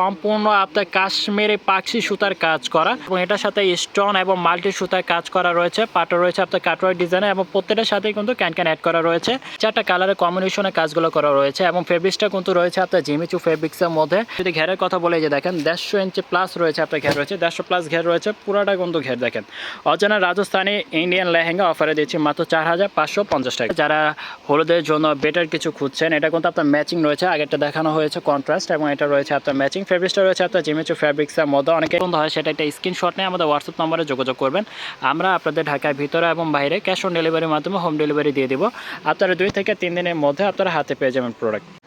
সম্পূর্ণ আপনার কাশ্মীরি পাখি সুতার কাজ করা এবং এটার সাথে স্টোন এবং মাল্টি সুতার কাজ করা রয়েছে। পাটো রয়েছে আপনার কাটওয়ার ডিজাইনে এবং প্রত্যেকটার সাথে কিন্তু ক্যান ক্যান অ্যাড করা রয়েছে। চারটা কালারের কম্বিনেশনে কাজগুলো করা রয়েছে এবং ফেব্রিক্সটা কিন্তু রয়েছে আপনার জিমিচু ফেব্রিক্সের মধ্যে। যদি ঘেরের কথা বলে যে দেখেন, দেড়শো ইঞ্চি প্লাস রয়েছে আপনার ঘের রয়েছে, দেড়শো প্লাস ঘের রয়েছে, পুরাটা কিন্তু ঘের দেখেন। অজানা রাজস্থানী ইন্ডিয়ান লেহেঙ্গা অফারে দিচ্ছি মাত্র চার হাজার পাঁচশো পঞ্চাশ টাকা। যারা হলুদের জন্য বেটার কিছু খুঁজছেন, এটা কিন্তু আপনার ম্যাচিং রয়েছে। আগেরটা দেখানো হয়েছে কন্ট্রাস্ট এবং এটা রয়েছে আপনার ম্যাচিং ফেব্রিক্সটা রয়েছে আপনার জিমিচু ফেব্রিক্সের মধ্যে। অনেকে পছন্দ হয়, সেটা একটা স্ক্রিনশট নিয়ে আমাদের হোয়াটসঅ্যাপ নম্বরে যোগাযোগ করবেন। আমরা আপনাদের ঢাকার ভিতরে এবং বাইরে ক্যাশ অন ডেলিভারির মাধ্যমে হোম ডেলিভারি দিয়ে দিব। আপনারা দুই থেকে তিন দিনের মধ্যে আপনারা হাতে পেয়ে যাবেন প্রোডাক্ট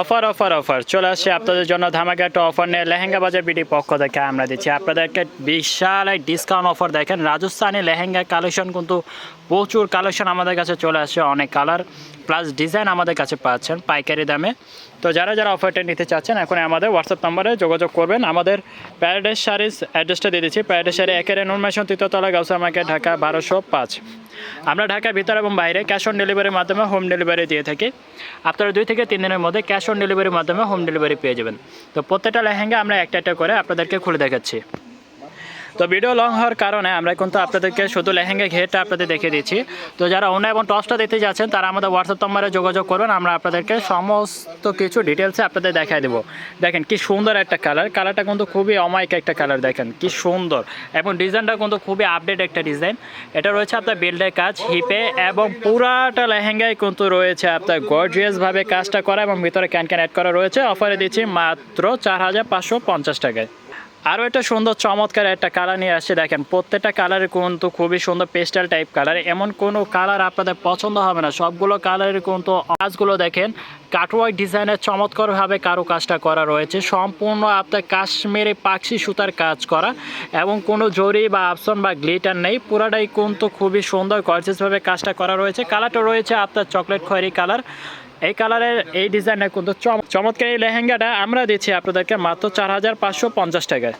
অফার অফার অফার। চলে আসছে আপনাদের জন্য ধামাকা একটা অফার নিয়ে লেহেঙ্গা বাজার বিডি পক্ষ থেকে আমরা দিচ্ছি। আপনাদেরকে বিশাল এক ডিসকাউন্ট অফার দেখেন। রাজস্থানি লেহেঙ্গা কালেকশন কিন্তু প্রচুর কালেকশন আমাদের কাছে চলে আসছে, অনেক কালার প্লাস ডিজাইন আমাদের কাছে পাচ্ছেন পাইকারি দামে। তো যারা যারা অফারটা নিতে চাচ্ছেন এখন আমাদের হোয়াটসঅ্যাপ নম্বরে যোগাযোগ করবেন। আমাদের প্যারাডাইস শাড়ির অ্যাড্রেসটা দিয়ে দিচ্ছি। প্যারাডাইস শাড়ি একের নুনমেশন তৃতীয়তলা গাউসা মার্কেট, ঢাকা, বারোশো পাঁচ। আমরা ঢাকার ভিতর এবং বাইরে ক্যাশ অন ডেলিভারির মাধ্যমে হোম ডেলিভারি দিয়ে থাকি। আপনারা দুই থেকে তিন দিনের মধ্যে ক্যাশ অন ডেলিভারির মাধ্যমে হোম ডেলিভারি পেয়ে যাবেন। তো প্রত্যেকটা লেহেঙ্গা আমরা একটা একটা করে আপনাদেরকে খুলে দেখাচ্ছি। তো ভিডিও লং হওয়ার কারণে আমরা কিন্তু আপনাদেরকে শুধু লেহেঙ্গা ঘেরটা আপনাদের দেখে দিচ্ছি। তো যারা অন্য এবং টসটা দিতে যাচ্ছেন, তারা আমাদের হোয়াটসঅ্যাপ নম্বরে যোগাযোগ করবেন আমরা আপনাদেরকে সমস্ত কিছু ডিটেলসে আপনাদের দেখাই দেবো। দেখেন কি সুন্দর একটা কালার কালারটা কিন্তু খুবই অমায়িক একটা কালার দেখেন কি সুন্দর। এবং ডিজাইনটা কিন্তু খুবই আপডেট একটা ডিজাইন এটা রয়েছে আপনার বিল্ডের কাজ, হিপে, এবং পুরাটা লেহেঙ্গায় কিন্তু রয়েছে আপনার গর্জিয়াসভাবে কাজটা করা এবং ভিতরে ক্যান ক্যান অ্যাড করা রয়েছে। অফারে দিচ্ছি মাত্র চার হাজার পাঁচশো পঞ্চাশ টাকায়। আরও একটা সুন্দর চমৎকার একটা কালার নিয়ে আসছে দেখেন। প্রত্যেকটা কালারের কিন্তু খুবই সুন্দর পেস্টাল টাইপ কালার এমন কোনো কালার আপনাদের পছন্দ হবে না। সবগুলো কালারের কিন্তু কাজগুলো দেখেন কাটওয়ার্ক ডিজাইনের চমৎকারভাবে কারও কাজটা করা রয়েছে। সম্পূর্ণ আপনার কাশ্মীরি পাখি সুতার কাজ করা এবং কোনো জরি বা আপসন বা গ্লিটার নেই। পুরাটাই কিন্তু খুবই সুন্দর গর্জেসভাবে কাজটা করা রয়েছে। কালারটা রয়েছে আপনার চকলেট খয়েরি কালার এই কালারের এই ডিজাইনের কিন্তু চম- চমৎকার এই লেহেঙ্গাটা আমরা দিচ্ছি আপনাদেরকে মাত্র চার হাজার পাঁচশো পঞ্চাশ টাকায়।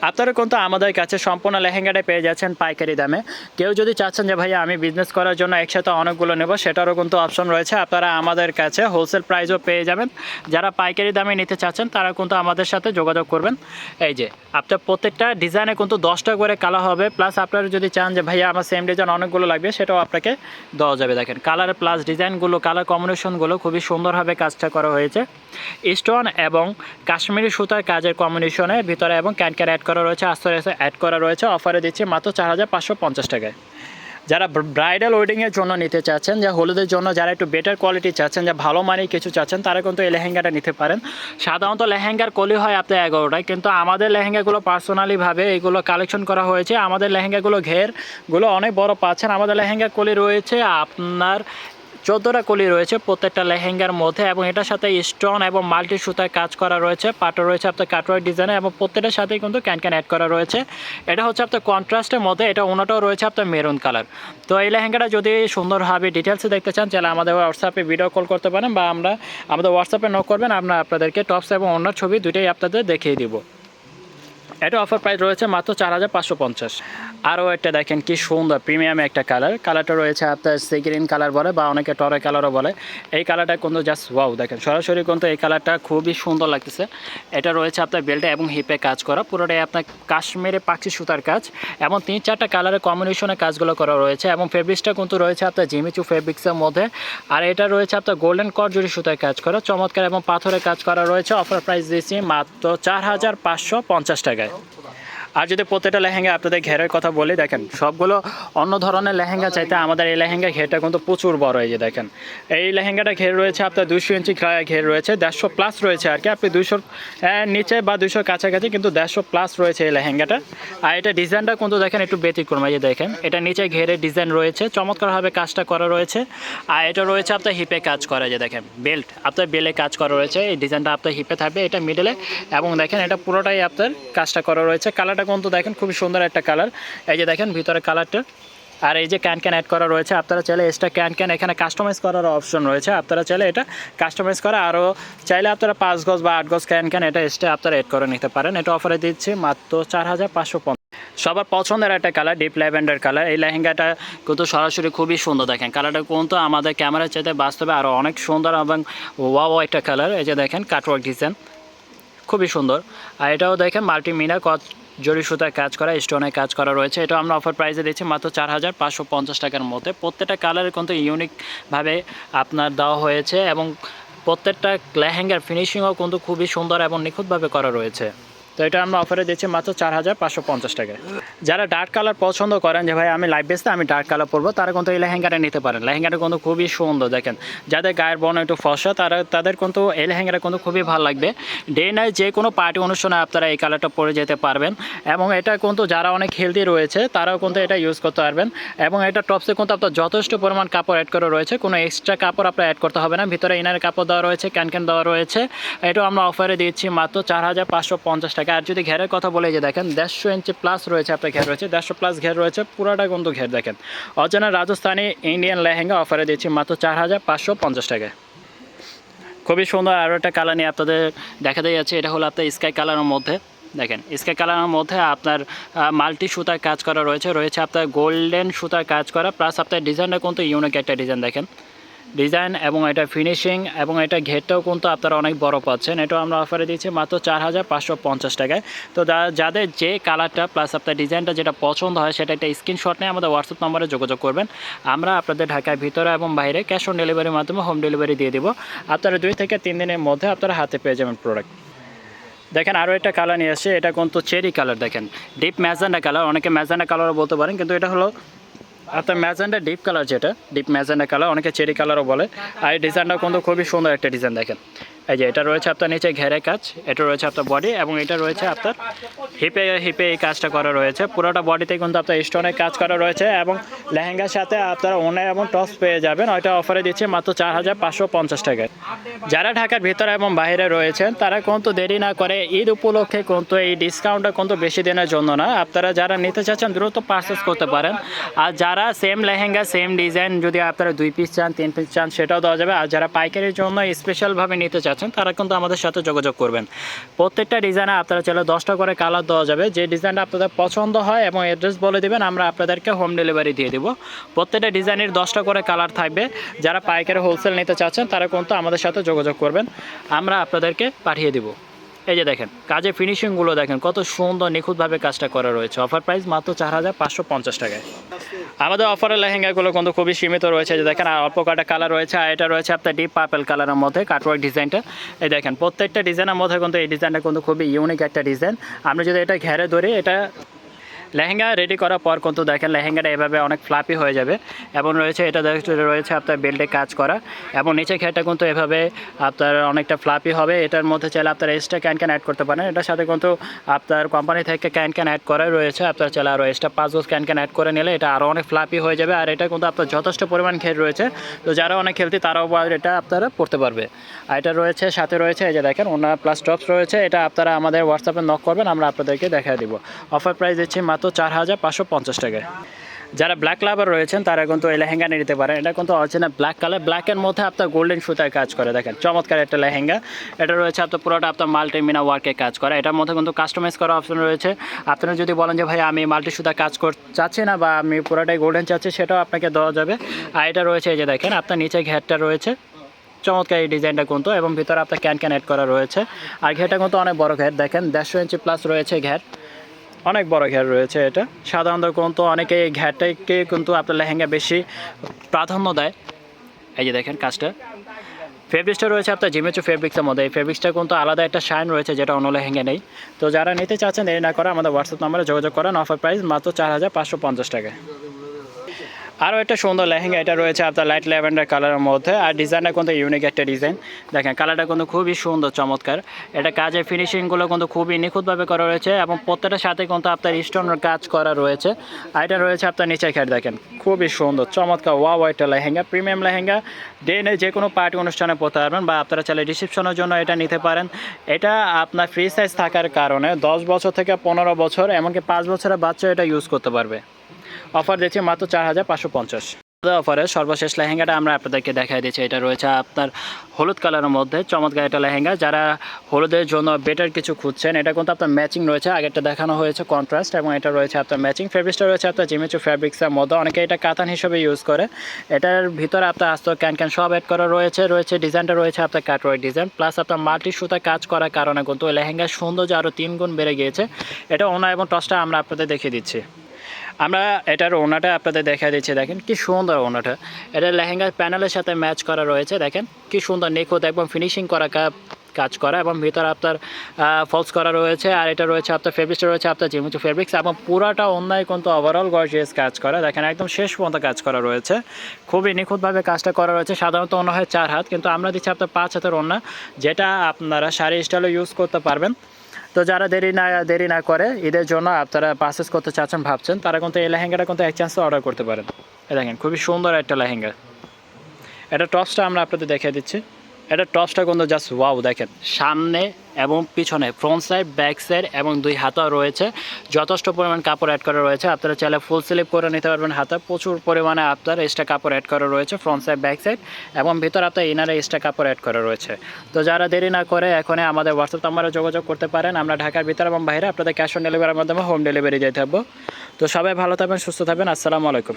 আপনারা কিন্তু আমাদের কাছে সম্পূর্ণ লেহেঙ্গাটা পেয়ে যাচ্ছেন পাইকারি দামে। কেউ যদি চাচ্ছেন যে, ভাইয়া, আমি বিজনেস করার জন্য একসাথে অনেকগুলো নেব, সেটারও কিন্তু অপশন রয়েছে। আপনারা আমাদের কাছে হোলসেল প্রাইসও পেয়ে যাবেন। যারা পাইকারি দামে নিতে চাচ্ছেন, তারা কিন্তু আমাদের সাথে যোগাযোগ করবেন। এই যে, আপনার প্রত্যেকটা ডিজাইনে কিন্তু দশটা করে কালার হবে। প্লাস আপনারা যদি চান যে, ভাইয়া, আমার সেম ডিজাইন অনেকগুলো লাগবে, সেটাও আপনাকে দেওয়া যাবে। দেখেন কালার প্লাস ডিজাইনগুলো কালার কম্বিনেশনগুলো খুবই সুন্দরভাবে কাজটা করা হয়েছে। স্টোন এবং কাশ্মীরি সুতার কাজের কম্বিনেশনের ভিতরে এবং ক্যান ক্যান অ্যাড করা রয়েছে আস্তে আস্তে অ্যাড করা রয়েছে। অফারে দিচ্ছি মাত্র চার হাজার পাঁচশো পঞ্চাশ টাকায়। যারা ব্রাইডাল ওয়েডিংয়ের জন্য নিতে চাচ্ছেন, যে হলুদের জন্য, যারা একটু বেটার কোয়ালিটি চাচ্ছেন, যে ভালো মানের কিছু চাচ্ছেন, তারা কিন্তু এই লেহেঙ্গাটা নিতে পারেন। সাধারণত লেহেঙ্গার কলি হয় আপনার এগারোটায়, কিন্তু আমাদের লেহেঙ্গাগুলো পার্সোনালিভাবে এগুলো কালেকশন করা হয়েছে। আমাদের লেহেঙ্গাগুলো ঘেরগুলো অনেক বড় পাচ্ছেন। আমাদের লেহেঙ্গা কলি রয়েছে আপনার চোদ্দোটা কলি রয়েছে, প্রত্যেকটা লেহেঙ্গার মধ্যে এবং এটার সাথে স্টোন এবং মাল্টি সুতায় কাজ করা রয়েছে পাটো রয়েছে আপনার কাটওয়ার ডিজাইনে এবং প্রত্যেকটার সাথেই কিন্তু ক্যান ক্যান অ্যাড করা রয়েছে। এটা হচ্ছে আপনার কন্ট্রাস্টের মধ্যে, এটা ওনাটাও রয়েছে আপনার মেরুন কালার তো এই লেহেঙ্গাটা যদি সুন্দরভাবে ডিটেলসে দেখতে চান, তাহলে আমাদের হোয়াটসঅ্যাপে ভিডিও কল করতে পারেন বা আমরা আমাদের হোয়াটসঅ্যাপে নক করবেন, আমরা আপনাদেরকে টপস এবং অন্য ছবি দুটোই আপনাদের দেখিয়ে দিব। এটা অফার প্রাইস রয়েছে মাত্র চার হাজার পাঁচশো পঞ্চাশ। আরও একটা দেখেন কি সুন্দর প্রিমিয়াম একটা কালার কালারটা রয়েছে আপনার সি গ্রিন কালার বলে বা অনেকে টরে কালারও বলে। এই কালারটা কিন্তু জাস্ট ওয়াও দেখেন সরাসরি কিন্তু এই কালারটা খুবই সুন্দর লাগতেছে। এটা রয়েছে আপনার বেল্টে এবং হিপে কাজ করা। পুরোটাই আপনার কাশ্মীরে পাখি সুতার কাজ। এবং তিন চারটা কালারের কম্বিনেশনে কাজগুলো করা রয়েছে এবং ফেব্রিক্সটা কিন্তু রয়েছে আপনার জিমিচু ফেব্রিক্সের মধ্যে। আর এটা রয়েছে আপনার গোল্ডেন কটজুরি সুতায় কাজ করা। চমৎকার এবং পাথরে কাজ করা রয়েছে। অফার প্রাইস দিয়েছি মাত্র চার হাজার পাঁচশো পঞ্চাশ টাকায় আর যদি প্রত্যেকটা লেহেঙ্গা আপনাদের ঘেরের কথা বলি, দেখেন, সবগুলো অন্য ধরনের লেহেঙ্গা চাইতে আমাদের এই লেহেঙ্গা ঘেরটা কিন্তু প্রচুর বড় এই যে দেখেন। এই লেহেঙ্গাটা ঘের রয়েছে, আপনার দুশো ইঞ্চি ঘের রয়েছে, দেড়শো প্লাস রয়েছে আর কি, আপনি দুশোর নিচে বা দুশোর কাছাকাছি কিন্তু দেড়শো প্লাস রয়েছে এই লেহেঙ্গাটা। আর এটা ডিজাইনটা কিন্তু দেখেন, একটু ব্যতিক্রম এই যে দেখেন, এটা নিচে ঘেরে ডিজাইন রয়েছে, চমৎকারভাবে কাজটা করা রয়েছে। আর এটা রয়েছে আপনার হিপে কাজ করা যে দেখেন, বেল্ট, আপনার বেলে কাজ করা রয়েছে, এই ডিজাইনটা আপনার হিপে থাকবে, এটা মিডলে এবং দেখেন, এটা পুরোটাই আপনার কাজটা করা রয়েছে, কালারটা কিন্তু দেখেন খুবই সুন্দর একটা কালার। এই যে দেখেন ভিতরে কালারটা। আর এই যে ক্যান ক্যান অ্যাড করা রয়েছে, আপনারা চাইলে এক্সট্রা ক্যান ক্যান এখানে কাস্টমাইজ করার অপশন রয়েছে। আপনারা চাইলে এটা কাস্টমাইজ করা আরও চাইলে আপনারা পাঁচ গজ বা আট গজ ক্যান ক্যান এটা এক্সট্রা আপনারা এড করে নিতে পারেন। এটা অফারে দিচ্ছে মাত্র চার হাজার পাঁচশো সবার পছন্দের একটা কালার ডিপ ল্যাভেন্ডার কালার এই লেহেঙ্গাটা কিন্তু সরাসরি খুবই সুন্দর দেখেন। কালারটা কিন্তু আমাদের ক্যামেরার চাইতে বাস্তবে আরও অনেক সুন্দর এবং ওয়াও একটা কালার এই যে দেখেন কাটওয়ার্ক ডিজাইন খুবই সুন্দর। আর এটাও দেখেন মাল্টিমিনা জরি সুতায় কাজ করা, স্টোনে কাজ করা রয়েছে। এটা আমরা অফার প্রাইসে দিচ্ছি মাত্র চার হাজার পাঁচশো পঞ্চাশ টাকার মধ্যে। প্রত্যেকটা কালারের কিন্তু ইউনিকভাবে আপনার দেওয়া হয়েছে এবং প্রত্যেকটা লেহেঙ্গার ফিনিশিংও কিন্তু খুবই সুন্দর এবং নিখুঁতভাবে করা রয়েছে। তো এটা আমরা অফারে দিচ্ছি মাত্র চার হাজার পাঁচশো পঞ্চাশ টাকায় যারা ডার্ক কালার পছন্দ করেন যে, ভাই, আমি লাইভ বেসতে আমি ডার্ক কালার পরবো, তারা কিন্তু এই লেহেঙ্গাটা নিতে পারেন। লেহেঙ্গাটা কিন্তু খুবই সুন্দর, দেখেন। যাদের গায়ের বর্ণ একটু ফসা তারা, তাদের কিন্তু এই লেহেঙ্গাটা কিন্তু খুবই ভালো লাগবে। ডে নাইট যে কোনো পার্টি অনুষ্ঠানে আপনারা এই কালারটা পরে যেতে পারবেন। এবং এটা কিন্তু যারা অনেক হেলদি রয়েছে, তারাও কিন্তু এটা ইউজ করতে পারবেন। এবং এটা টপসে কিন্তু আপনার যথেষ্ট পরিমাণ কাপড় অ্যাড করা রয়েছে। কোনো এক্সট্রা কাপড় আপনার অ্যাড করতে হবে না। ভিতরে ইনার কাপড় দেওয়া রয়েছে ক্যান ক্যান দেওয়া রয়েছে। এটাও আমরা অফারে দিচ্ছি মাত্র চার হাজার পাঁচশো পঞ্চাশ টাকা। আর যদি ঘেরের কথা বলে যে দেখেন, দেড়শো ইঞ্চি প্লাস রয়েছে আপনার ঘের রয়েছে, দেড়শো প্লাস ঘের রয়েছে, পুরাটা কিন্তু ঘের দেখেন। অজানা রাজস্থানি ইন্ডিয়ান লেহেঙ্গা অফারে দিচ্ছি মাত্র চার হাজার পাঁচশো পঞ্চাশ টাকায়। খুবই সুন্দর আরও একটা কালার নিয়ে আপনাদের দেখা দেখাতে যাচ্ছে, এটা হলো আপনার স্কাই কালারের মধ্যে। দেখেন স্কাই কালারের মধ্যে আপনার মাল্টি সুতার কাজ করা রয়েছে রয়েছে আপনার গোল্ডেন সুতার কাজ করা প্লাস আপনার ডিজাইনটা কিন্তু ইউনিক একটা ডিজাইন দেখেন। ডিজাইন এবং এটা ফিনিশিং এবং এটা ঘেরটাও কিন্তু আপনারা অনেক বড় পাচ্ছেন। এটাও আমরা অফারে দিচ্ছি মাত্র চার হাজার পাঁচশো পঞ্চাশ টাকায়। তো যাদের যে কালারটা প্লাস আপনার ডিজাইনটা যেটা পছন্দ হয় সেটা একটা স্ক্রিনশট নিয়ে আমাদের হোয়াটসঅ্যাপ নম্বরে যোগাযোগ করবেন। আমরা আপনাদের ঢাকার ভিতরে এবং বাইরে ক্যাশ অন ডেলিভারির মাধ্যমে হোম ডেলিভারি দিয়ে দিব। আপনারা দুই থেকে তিন দিনের মধ্যে আপনারা হাতে পেয়ে যাবেন প্রোডাক্ট দেখেন আরও একটা কালার নিয়ে আসছে, এটা কিন্তু চেরি কালার দেখেন। ডিপ ম্যাজেন্ডা কালার অনেকে ম্যাজেন্ডা কালারও বলতে পারেন, কিন্তু এটা হলো আপনার ম্যাজেন্ডা ডিপ কালার যেটা ডিপ ম্যাজেন্ডা কালার অনেকে চেরি কালারও বলে। আর এই ডিজাইনটা কিন্তু খুবই সুন্দর একটা ডিজাইন দেখেন। এই যে এটা রয়েছে আপনার নিচে ঘেরে কাজ, এটা রয়েছে আপনার বডি এবং এটা রয়েছে আপনার হিপে হিপে এই কাজটা করা রয়েছে। পুরোটা বডিতে কিন্তু আপনার স্টোনের কাজ করা রয়েছে এবং লেহেঙ্গার সাথে আপনারা ওনে এবং টস পেয়ে যাবেন। ওইটা অফারে দিচ্ছে মাত্র চার হাজার পাঁচশো পঞ্চাশ টাকায় যারা ঢাকার ভিতরে এবং বাইরে রয়েছেন, তারা কিন্তু দেরি না করে ঈদ উপলক্ষে কিন্তু এই ডিসকাউন্টটা কিন্তু বেশি দিনের জন্য না। আপনারা যারা নিতে চাচ্ছেন, দ্রুত পারচেস করতে পারেন। আর যারা সেম লেহেঙ্গা সেম ডিজাইন যদি আপনারা দুই পিস চান, তিন পিস চান, সেটাও দেওয়া যাবে। আর যারা পাইকারির জন্য স্পেশালভাবে নিতে চাচ্ছেন তারা কিন্তু আমাদের সাথে যোগাযোগ করবেন। প্রত্যেকটা ডিজাইনে আপনারা চাইলে দশটা করে কালার দেওয়া যাবে। যে ডিজাইনটা আপনাদের পছন্দ হয় এবং অ্যাড্রেস বলে দেবেন, আমরা আপনাদেরকে হোম ডেলিভারি দিয়ে দেবো। প্রত্যেকটা ডিজাইনের দশটা করে কালার থাকবে। যারা পাইকারি হোলসেল নিতে চাচ্ছেন, তারা কিন্তু আমাদের সাথে যোগাযোগ করবেন। আমরা আপনাদেরকে পাঠিয়ে দিব। এই যে দেখেন, কাজের ফিনিশিংগুলো দেখেন, কত সুন্দর নিখুঁতভাবে কাজটা করা রয়েছে। অফার প্রাইস মাত্র চার হাজার পাঁচশো পঞ্চাশ টাকায়। আমাদের অফারের লেহেঙ্গাগুলো কিন্তু খুবই সীমিত রয়েছে যে দেখেন, আর অল্প কটা কালার রয়েছে, আর এটা রয়েছে আপনার ডিপ পার্পেল কালারের মধ্যে কাটওয়ার্ক ডিজাইনটা এই দেখেন, প্রত্যেকটা ডিজাইনের মধ্যে কিন্তু এই ডিজাইনটা কিন্তু খুবই ইউনিক একটা ডিজাইন আমরা যদি এটা ঘেরে ধরি, এটা লেহেঙ্গা রেডি করার পর কিন্তু দেখেন লেহেঙ্গাটা এভাবে অনেক ফ্লাপি হয়ে যাবে এবং রয়েছে এটা রয়েছে আপনার বেল্টে কাজ করা এবং নিচে ঘেরটা কিন্তু এভাবে আপনার অনেকটা ফ্লাপি হবে। এটার মধ্যে চাইলে আপনার এক্সট্রা ক্যান ক্যান অ্যাড করতে পারেন। এটার সাথে কিন্তু আপনার কোম্পানি থেকে ক্যান ক্যান অ্যাড করা রয়েছে। আপনার চাইলে আরও এক্সট্রা পাঁচ গোজ ক্যান ক্যান অ্যাড করে নিলে এটা আরও অনেক ফ্লাপি হয়ে যাবে আর এটা কিন্তু আপনার যথেষ্ট পরিমাণ ঘের রয়েছে। তো যারা অনেক খেলতি তারাও এটা আপনারা পড়তে পারবে। আর এটা রয়েছে, সাথে রয়েছে এই যে দেখেন ওনার প্লাস টপস রয়েছে। এটা আপনারা আমাদের হোয়াটসঅ্যাপে নক করবেন, আমরা আপনাদেরকে দেখা দিব। অফার প্রাইস দিচ্ছি মাত্র চার হাজার পাঁচশো পঞ্চাশ টাকায়। যারা ব্ল্যাক লাভার রয়েছেন, তারা কিন্তু এই লেহেঙ্গা নিতে পারেন। এটা কিন্তু অরিজিনাল ব্ল্যাক কালার ব্ল্যাকের মধ্যে আপনার গোল্ডেন সুতায় কাজ করে। দেখেন, চমৎকার একটা লেহেঙ্গা। এটা রয়েছে আপনার পুরোটা আপনার মাল্টি মিনা ওয়ার্কে কাজ করে। এটার মধ্যে কিন্তু কাস্টমাইজ করা অপশন রয়েছে। আপনারা যদি বলেন যে, ভাই, আমি মাল্টি সুতা কাজ কর চাচ্ছি না বা আমি পুরোটাই গোল্ডেন চাচ্ছি, সেটাও আপনাকে দেওয়া যাবে। আর এটা রয়েছে এই যে দেখেন, আপনার নিচে ঘেরটা রয়েছে। চমৎকার এই ডিজাইনটা কিন্তু, এবং ভিতরে আপনার ক্যান ক্যান অ্যাড করা রয়েছে। আর ঘেরটা কিন্তু অনেক বড় ঘের। দেখেন, দেড়শো ইঞ্চি প্লাস রয়েছে ঘের। অনেক বড় ঘের রয়েছে এটা। সাধারণত কিন্তু অনেকে এই ঘেরটাকে কিন্তু আপনার লেহেঙ্গা বেশি প্রাধান্য দেয়। এই যে দেখেন কাজটা। ফেব্রিক্সটা রয়েছে আপনার জিমেচু ফেব্রিক্সের মধ্যে। এই ফেব্রিক্সটা কিন্তু আলাদা একটা শাইন রয়েছে, যেটা অন্য লেহেঙ্গে নেই। তো যারা নিতে চাচ্ছেন এই না করে আমাদের হোয়াটসঅ্যাপ নম্বরে যোগাযোগ করেন। অফার প্রাইস মাত্র চার হাজার পাঁচশো পঞ্চাশ আরও একটা সুন্দর লেহেঙ্গা এটা রয়েছে আপনার লাইট ল্যাভেন্ডার কালারের মধ্যে। আর ডিজাইনটা কিন্তু ইউনিক একটা ডিজাইন দেখেন কালারটা কিন্তু খুবই সুন্দর, চমৎকার। এটা কাজের ফিনিশিংগুলো কিন্তু খুবই নিখুঁতভাবে করা রয়েছে এবং প্রত্যেকটার সাথে কিন্তু আপনার স্টোনের কাজ করা রয়েছে। আর এটা রয়েছে আপনার নিচের খেট দেখেন, খুবই সুন্দর, চমৎকার ওয়া একটা লেহেঙ্গা প্রিমিয়াম লেহেঙ্গা। ডেনে যে কোনো পার্টি অনুষ্ঠানে পড়তে পারবেন বা আপনারা চাইলে রিসেপশনের জন্য এটা নিতে পারেন। এটা আপনার ফ্রি সাইজ থাকার কারণে দশ বছর থেকে পনেরো বছর, এমনকি পাঁচ বছরের বাচ্চা এটা ইউজ করতে পারবে। অফার দিচ্ছি মাত্র চার হাজার পাঁচশো পঞ্চাশ। অফারে সর্বশেষ লেহেঙ্গাটা আমরা আপনাদেরকে দেখাই দিচ্ছি। এটা রয়েছে আপনার হলুদ কালারের মধ্যে, চমৎকার একটা লেহেঙ্গা। যারা হলুদের জন্য বেটার কিছু খুঁজছেন, এটা কিন্তু আপনার ম্যাচিং রয়েছে। আগেরটা দেখানো হয়েছে কন্ট্রাস্ট এবং এটা রয়েছে আপনার ম্যাচিং ফেব্রিক্সটা রয়েছে আপনার জিমেচু ফ্যাব্রিক্সের মধ্যে। অনেকে এটা কাতান হিসেবে ইউজ করে। এটার ভিতরে আপনার আস্ত ক্যান ক্যান সব অ্যাড করা রয়েছে। রয়েছে ডিজাইনটা রয়েছে আপনার কাটওয়ার ডিজাইন প্লাস আপনার মাল্টি সুতা কাজ করার কারণে কিন্তু লেহেঙ্গার সৌন্দর্য আরও তিন গুণ বেড়ে গিয়েছে। এটা ওনা এবং টসটা আমরা আপনাদের দেখিয়ে দিচ্ছি। আমরা এটার ওনাটা আপনাদের দেখা দিচ্ছি, দেখেন কি সুন্দর ওনাটা এটা লেহেঙ্গার প্যানেলের সাথে ম্যাচ করা রয়েছে, দেখেন কি সুন্দর নিখুঁত, একদম ফিনিশিং করা কাজ করা এবং ভিতরে আপনার ফলস করা রয়েছে আর এটা রয়েছে আপনার ফেব্রিক্সটা রয়েছে আপনার জিমিচু ফেব্রিক্স এবং পুরাটা অন্যায় কিন্তু ওভারঅল গর্জিয়াস কাজ করা, দেখেন একদম শেষ পর্যন্ত কাজ করা রয়েছে। খুবই নিখুঁতভাবে কাজটা করা রয়েছে, সাধারণত অন্য হয় চার হাত, কিন্তু আমরা দিচ্ছি আপনার পাঁচ হাতের ওন্না যেটা আপনারা শাড়ি স্টাইলে ইউজ করতে পারবেন। তো যারা দেরি না দেরি না করে, ঈদের জন্য আপনারা পারচেস করতে চাচ্ছেন, ভাবছেন, তারা কিন্তু এই লেহেঙ্গাটা কিন্তু এক চান্সে অর্ডার করতে পারেন। দেখেন, খুবই সুন্দর একটা লেহেঙ্গা। এটা টপসটা আমরা আপনাদের দেখিয়ে দিচ্ছি। এটা টসটা কিন্তু জাস্ট ওয়াও দেখেন। সামনে এবং পিছনে ফ্রন্ট সাইড ব্যাক সাইড এবং দুই হাতা রয়েছে। যথেষ্ট পরিমাণ কাপড় অ্যাড করা রয়েছে। আপনারা চাইলে ফুল স্লিপ করে নিতে পারবেন হাতা। প্রচুর পরিমাণে আপনার এক্সট্রা কাপড় অ্যাড করা রয়েছে ফ্রন্ট সাইড ব্যাক সাইড এবং ভিতরে আপনার ইনারে এক্সট্রা কাপড় অ্যাড করা রয়েছে। তো যারা দেরি না করে এখনই আমাদের হোয়াটসঅ্যাপ নাম্বারে যোগাযোগ করতে পারেন। আমরা ঢাকার ভিতরে এবং বাইরে আপনাদের ক্যাশ অন ডেলিভারির মাধ্যমে হোম ডেলিভারি দিয়ে থাকব। তো সবাই ভালো থাকবেন, সুস্থ থাকবেন। আসসালামু আলাইকুম।